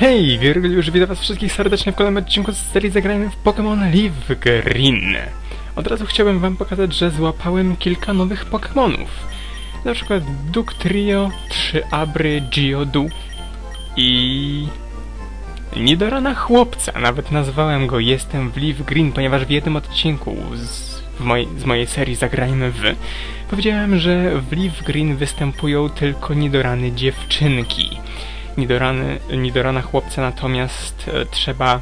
Hej, Wirgiliusz, witam was wszystkich serdecznie w kolejnym odcinku z serii Zagrajmy w Pokémon Leaf Green. Od razu chciałbym wam pokazać, że złapałem kilka nowych Pokémonów. Na przykład Duke Trio, 3 Abry, Geodu i... Nidorana Chłopca. Nawet nazwałem go Jestem w Leaf Green, ponieważ w jednym odcinku z, w mojej, z mojej serii Zagrajmy w... Powiedziałem, że w Leaf Green występują tylko Nidorany dziewczynki. Nidorany, Nidorana chłopca natomiast e, trzeba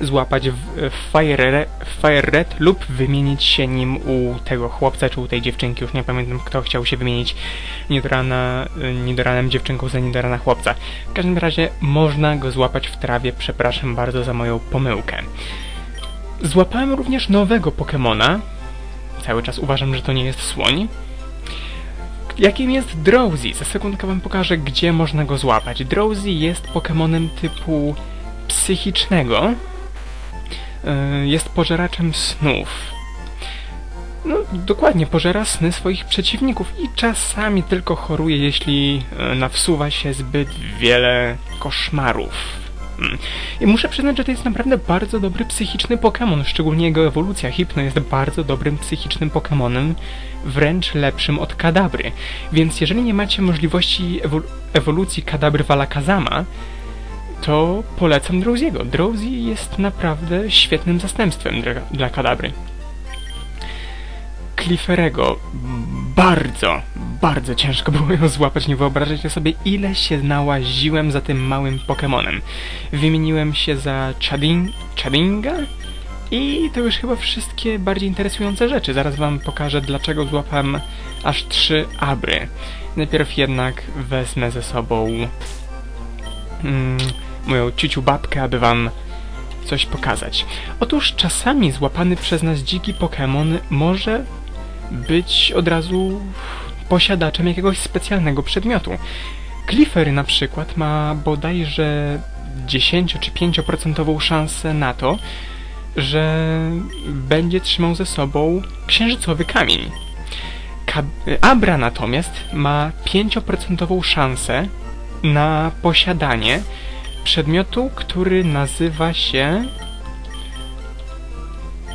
złapać w, w, Fire, Fire Red lub wymienić się nim u tego chłopca czy u tej dziewczynki. Już nie pamiętam kto chciał się wymienić Nidorana, e, Nidoranem dziewczynką za Nidorana chłopca. W każdym razie można go złapać w trawie. Przepraszam bardzo za moją pomyłkę. Złapałem również nowego Pokemona. Cały czas uważam, że to nie jest słoń. Jakim jest Drowsy? Za sekundkę wam pokażę, gdzie można go złapać. Drowsy jest Pokemonem typu psychicznego. Yy, Jest pożeraczem snów. No, dokładnie, pożera sny swoich przeciwników i czasami tylko choruje, jeśli yy, nawsuwa się zbyt wiele koszmarów. Mm. I muszę przyznać, że to jest naprawdę bardzo dobry psychiczny Pokémon, szczególnie jego ewolucja. Hypno jest bardzo dobrym psychicznym Pokémonem, wręcz lepszym od Kadabry. Więc jeżeli nie macie możliwości ewol ewolucji Kadabry Valakazama, to polecam Drowsiego. Drowsy jest naprawdę świetnym zastępstwem dla, dla Kadabry. Clifferego bardzo, bardzo ciężko było ją złapać. Nie wyobrażacie sobie, ile się nałaziłem za tym małym Pokemonem. Wymieniłem się za Chading, Chadinga i to już chyba wszystkie bardziej interesujące rzeczy. Zaraz wam pokażę, dlaczego złapam aż trzy abry. Najpierw jednak wezmę ze sobą mm, moją ciuciu babkę, aby wam coś pokazać. Otóż czasami złapany przez nas dziki Pokémon może być od razu posiadaczem jakiegoś specjalnego przedmiotu. Cliffer na przykład ma bodajże 10 czy 5% szansę na to, że będzie trzymał ze sobą księżycowy kamień. Ka Abra natomiast ma 5% szansę na posiadanie przedmiotu, który nazywa się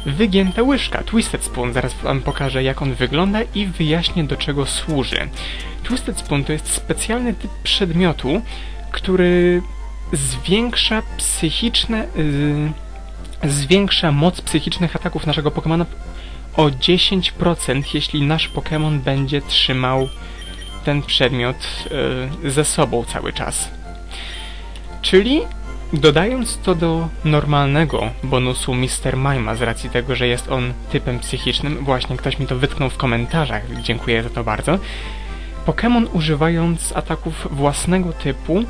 wygięta łyżka, Twisted Spoon. Zaraz wam pokażę jak on wygląda i wyjaśnię do czego służy. Twisted Spoon to jest specjalny typ przedmiotu, który zwiększa psychiczne... Yy, zwiększa moc psychicznych ataków naszego Pokemona o 10%, jeśli nasz Pokémon będzie trzymał ten przedmiot yy, ze sobą cały czas. Czyli Dodając to do normalnego bonusu Mr. Mima z racji tego, że jest on typem psychicznym, właśnie ktoś mi to wytknął w komentarzach, dziękuję za to bardzo, Pokémon używając ataków własnego typu yy,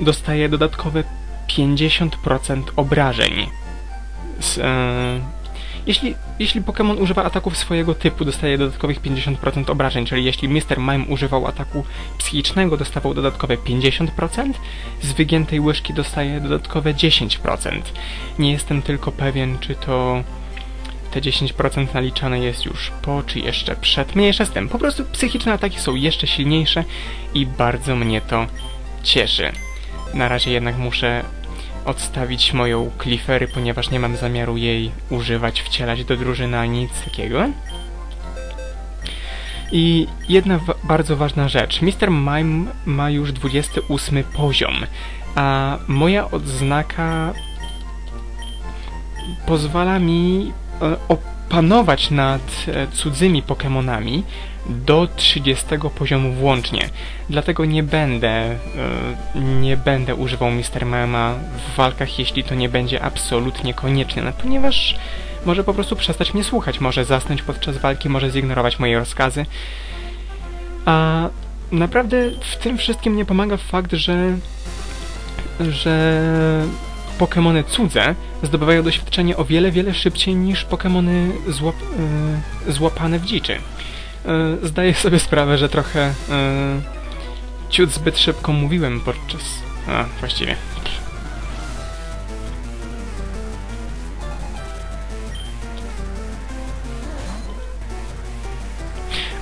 dostaje dodatkowe 50% obrażeń. Z, yy, jeśli, jeśli Pokémon używa ataków swojego typu, dostaje dodatkowych 50% obrażeń, czyli jeśli Mr. Mime używał ataku psychicznego, dostawał dodatkowe 50%, z wygiętej łyżki dostaje dodatkowe 10%. Nie jestem tylko pewien, czy to te 10% naliczane jest już po, czy jeszcze przed. Mniejsza z tym. Po prostu psychiczne ataki są jeszcze silniejsze i bardzo mnie to cieszy. Na razie jednak muszę odstawić moją Cliffery, ponieważ nie mam zamiaru jej używać, wcielać do drużyny ani nic takiego. I jedna wa bardzo ważna rzecz. Mr. Mime ma już 28 poziom, a moja odznaka pozwala mi e, opanować nad e, cudzymi Pokémonami do 30 poziomu włącznie. Dlatego nie będę e, nie będę używał Mr. Mema w walkach, jeśli to nie będzie absolutnie konieczne, no, ponieważ może po prostu przestać mnie słuchać, może zasnąć podczas walki, może zignorować moje rozkazy. A naprawdę w tym wszystkim nie pomaga fakt, że że Pokémony cudze zdobywają doświadczenie o wiele, wiele szybciej niż Pokémony złap, yy, złapane w dziczy. Yy, zdaję sobie sprawę, że trochę yy, ciut zbyt szybko mówiłem podczas... A, właściwie.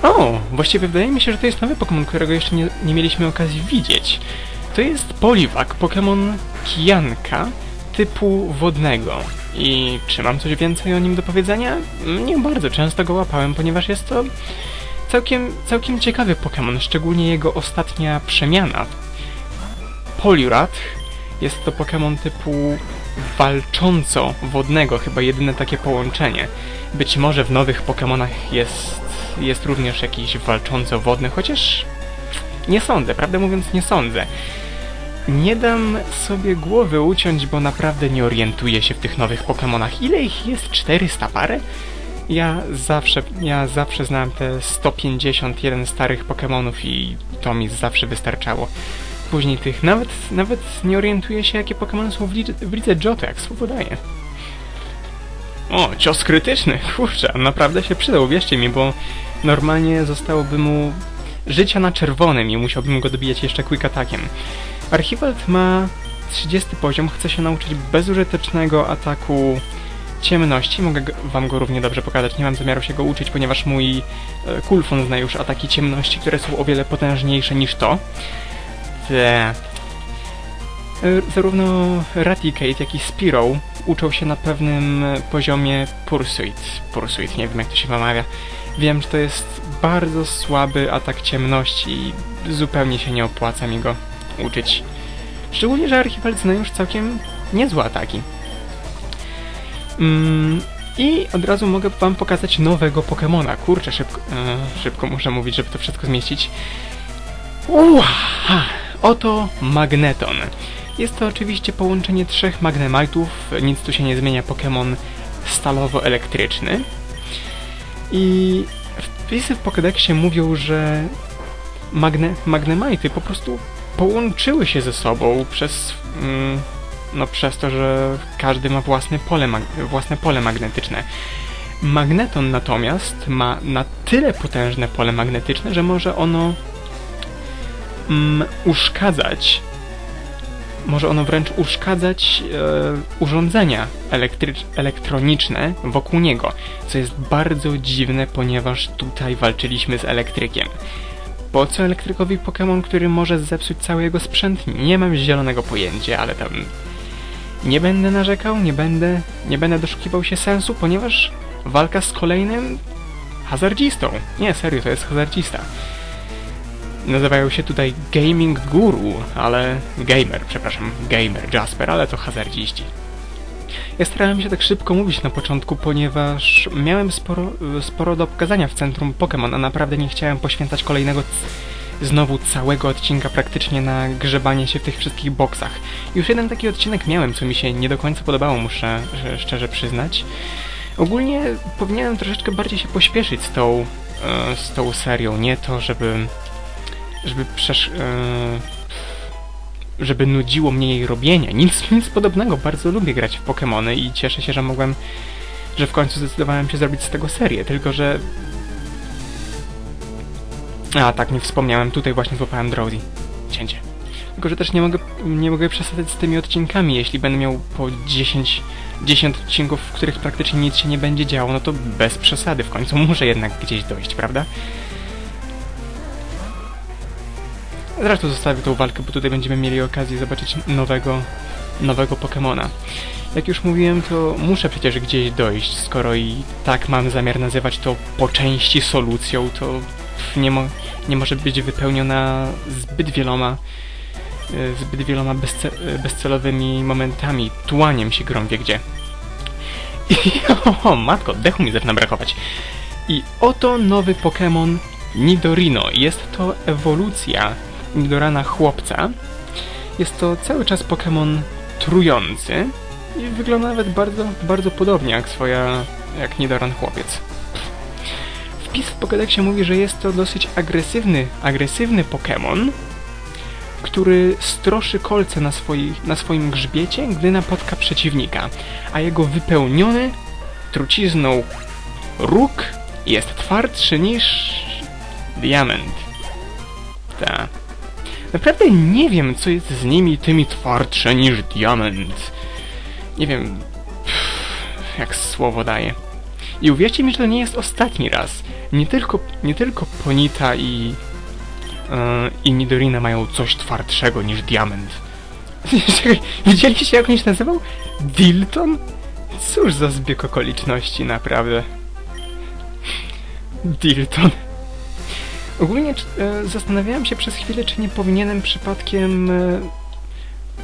O, właściwie wydaje mi się, że to jest nowy Pokémon, którego jeszcze nie, nie mieliśmy okazji widzieć. To jest Poliwak, Pokémon kijanka typu wodnego. I czy mam coś więcej o nim do powiedzenia? Nie bardzo często go łapałem, ponieważ jest to całkiem, całkiem ciekawy Pokémon, szczególnie jego ostatnia przemiana. Poliwrath jest to Pokémon typu walcząco-wodnego, chyba jedyne takie połączenie. Być może w nowych Pokémonach jest, jest również jakiś walcząco-wodny, chociaż nie sądzę, prawdę mówiąc nie sądzę. Nie dam sobie głowy uciąć, bo naprawdę nie orientuję się w tych nowych Pokémonach. Ile ich jest? 400 parę? Ja zawsze, ja zawsze znałem te 151 starych Pokémonów i to mi zawsze wystarczało. Później tych, nawet, nawet nie orientuję się, jakie Pokémony są w lidze, w lidze Johto, jak słowo daje. O, cios krytyczny, kurczę, naprawdę się przydał, wierzcie mi, bo normalnie zostałoby mu życia na czerwonym i musiałbym go dobijać jeszcze quick attackiem. Archibald ma 30 poziom, chce się nauczyć bezużytecznego ataku ciemności. Mogę wam go równie dobrze pokazać, nie mam zamiaru się go uczyć, ponieważ mój e, Kulfon zna już ataki ciemności, które są o wiele potężniejsze niż to. Te... E, zarówno Raticate, jak i Spiro uczą się na pewnym poziomie Pursuit. Pursuit, nie wiem jak to się wymawia. Wiem, że to jest bardzo słaby atak ciemności i zupełnie się nie opłaca mi go uczyć. Szczególnie, że Archibald zna już całkiem niezłe ataki. Mm, I od razu mogę wam pokazać nowego Pokemona. Kurczę, szybko, e, szybko muszę mówić, żeby to wszystko zmieścić. Uła! Oto Magneton. Jest to oczywiście połączenie trzech Magnemitów, nic tu się nie zmienia, Pokémon stalowo-elektryczny. I wpisy w Pokédexie mówią, że magne, Magnemity po prostu połączyły się ze sobą przez, mm, no, przez to, że każdy ma własne pole, własne pole magnetyczne. Magneton natomiast ma na tyle potężne pole magnetyczne, że może ono mm, uszkadzać może ono wręcz uszkadzać e, urządzenia elektroniczne wokół niego, co jest bardzo dziwne, ponieważ tutaj walczyliśmy z elektrykiem. Po co elektrykowi Pokémon, który może zepsuć cały jego sprzęt? Nie mam zielonego pojęcia, ale tam nie będę narzekał, nie będę, nie będę doszukiwał się sensu, ponieważ walka z kolejnym hazardzistą. Nie, serio, to jest hazardzista. Nazywają się tutaj Gaming Guru, ale... Gamer, przepraszam, Gamer, Jasper, ale to hazardziści. Ja starałem się tak szybko mówić na początku, ponieważ miałem sporo, sporo do pokazania w centrum Pokémon, a naprawdę nie chciałem poświęcać kolejnego znowu całego odcinka praktycznie na grzebanie się w tych wszystkich boksach. Już jeden taki odcinek miałem, co mi się nie do końca podobało, muszę szczerze przyznać. Ogólnie powinienem troszeczkę bardziej się pośpieszyć z tą, e, z tą serią, nie to, żeby żeby przesz... E, żeby nudziło mnie jej robienie. Nic, nic podobnego. Bardzo lubię grać w Pokémony i cieszę się, że mogłem... że w końcu zdecydowałem się zrobić z tego serię, tylko że... A, tak, nie wspomniałem. Tutaj właśnie złapałem Drowsy. Cięcie. Tylko, że też nie mogę, nie mogę przesadzać z tymi odcinkami. Jeśli będę miał po 10, 10 odcinków, w których praktycznie nic się nie będzie działo, no to bez przesady. W końcu muszę jednak gdzieś dojść, prawda? Zresztą zostawię tą walkę, bo tutaj będziemy mieli okazję zobaczyć nowego, nowego Pokemona. Jak już mówiłem, to muszę przecież gdzieś dojść, skoro i tak mam zamiar nazywać to po części solucją, to nie, mo nie może być wypełniona zbyt wieloma e, zbyt wieloma bezce bezcelowymi momentami, tułaniem się grą wie gdzie. I o, matko, dechu mi zaczyna brakować. I oto nowy Pokémon Nidorino. Jest to ewolucja Nidorana chłopca. Jest to cały czas Pokémon trujący i wygląda nawet bardzo, bardzo podobnie jak swoja, jak Nidoran chłopiec. Wpis w Pokédexie mówi, że jest to dosyć agresywny, agresywny Pokémon, który stroszy kolce na, swoi, na swoim grzbiecie, gdy napotka przeciwnika, a jego wypełniony trucizną róg jest twardszy niż diament. Ta. Naprawdę nie wiem, co jest z nimi tymi twardsze niż diament. Nie wiem, jak słowo daje. I uwierzcie mi, że to nie jest ostatni raz. Nie tylko, nie tylko Ponita i i Nidorina mają coś twardszego niż diament. Widzieliście jak on się nazywał? Dilton? Cóż za zbieg okoliczności, naprawdę. Dilton. Ogólnie e, zastanawiałem się przez chwilę, czy nie powinienem przypadkiem e,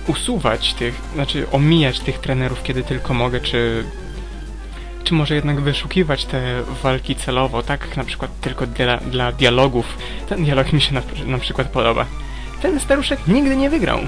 usuwać tych, znaczy omijać tych trenerów, kiedy tylko mogę, czy czy może jednak wyszukiwać te walki celowo, tak na przykład tylko dla, dla dialogów. Ten dialog mi się na, na przykład podoba. Ten staruszek nigdy nie wygrał.